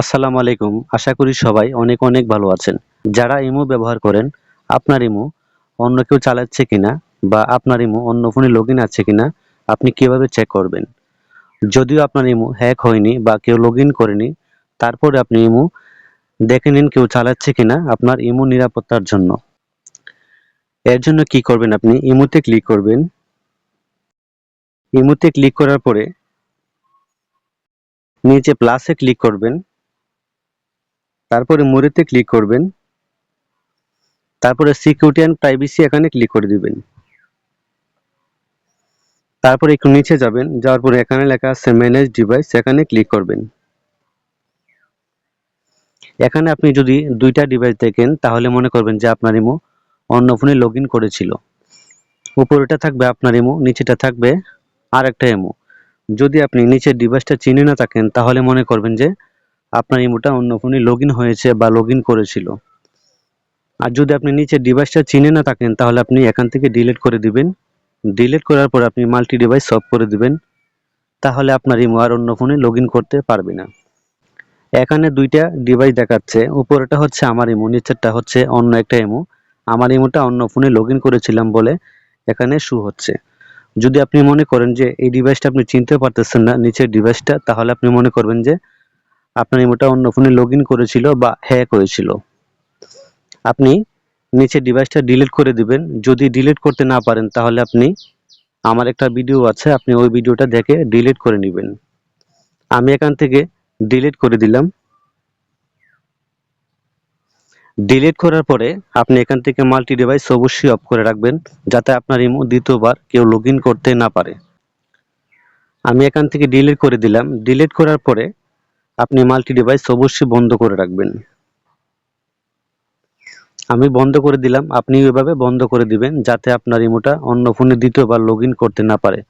আসসালামু আলাইকুম। আশা করি সবাই অনেক অনেক ভালো আছেন। যারা ইমো ব্যবহার করেন, আপনার ইমো অন্য কেউ চালাচ্ছে কিনা বা আপনার ইমো অন্য ফোনে লগ ইন আছে কিনা, আপনি কীভাবে চেক করবেন? যদিও আপনার ইমো হ্যাক হয়নি বা কেউ লগ ইন করেনি, তারপরে আপনি ইমো দেখে নিন কেউ চালাচ্ছে কিনা আপনার ইমো নিরাপত্তার জন্য। এর জন্য কি করবেন আপনি? ইমোতে ক্লিক করবেন। ইমোতে ক্লিক করার পরে নিচে প্লাসে ক্লিক করবেন। তারপরে মোরেতে ক্লিক করবেন। তারপরে সিকিউরিটি অ্যান্ড প্রাইভেসি এখানে ক্লিক করে দিবেন। তারপরে একটু নিচে যাবেন, যাওয়ার পরে এখানে লেখা আছে ম্যানেজ ডিভাইস এখানে ক্লিক করবেন। এখানে আপনি যদি দুইটা ডিভাইস দেখেন, তাহলে মনে করবেন যে আপনার ইমো অন্য ফোনে লগ করেছিল। উপরেটা থাকবে আপনার ইমো নিচেটা থাকবে আর একটা ইমো যদি আপনি নিচের ডিভাইসটা চিনে না থাকেন, তাহলে মনে করবেন যে আপনার ইমোটা অন্য ফোনে লগ হয়েছে বা লগ করেছিল। আর যদি আপনি নিচের ডিভাইসটা চিনে না থাকেন, তাহলে আপনি এখান থেকে ডিলিট করে দিবেন। ডিলিট করার পর আপনি মাল্টি ডিভাইস অফ করে দিবেন। তাহলে আপনার ইমো আর অন্য ফোনে লগ করতে পারবে না। এখানে দুইটা ডিভাইস দেখাচ্ছে। উপরেটা হচ্ছে আমার ইমো নিচেরটা হচ্ছে অন্য একটা ইমো আমার ইমোটা অন্য ফোনে লগ করেছিলাম বলে এখানে শু হচ্ছে। যদি আপনি মনে করেন যে এই ডিভাইসটা আপনি চিনতে পারতেছেন না, নিচের ডিভাইসটা তাহলে আপনি মনে করবেন যে আপনার ইমোটা অন্য ফোনে লগ করেছিল বা হ্যাক হয়েছিল। আপনি নিচে ডিভাইসটা ডিলিট করে দিবেন। যদি ডিলিট করতে না পারেন, তাহলে আপনি, আমার একটা ভিডিও আছে, আপনি ওই ভিডিওটা দেখে ডিলিট করে নেবেন। আমি এখান থেকে ডিলিট করে দিলাম। ডিলিট করার পরে আপনি এখান থেকে মাল্টি ডিভাইস অবশ্যই অফ করে রাখবেন, যাতে আপনার ইমো দ্বিতীয়বার কেউ লগ করতে না পারে। আমি এখান থেকে ডিলিট করে দিলাম। ডিলিট করার পরে আপনি মাল্টি ডিভাইস অবশ্যই বন্ধ করে রাখবেন। আমি বন্ধ করে দিলাম আপনি এভাবে বন্ধ করে দিবেন যাতে আপনার ইমোটা অন্য ফোনে দ্বিতীয়বার লগ করতে না পারে।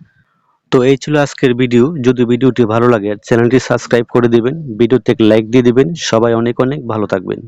তো এই ছিল আজকের ভিডিও যদি ভিডিওটি ভালো লাগে চ্যানেলটি সাবস্ক্রাইব করে দিবেন ভিডিওতে লাইক দিয়ে দিবেন। সবাই অনেক অনেক ভালো থাকবেন।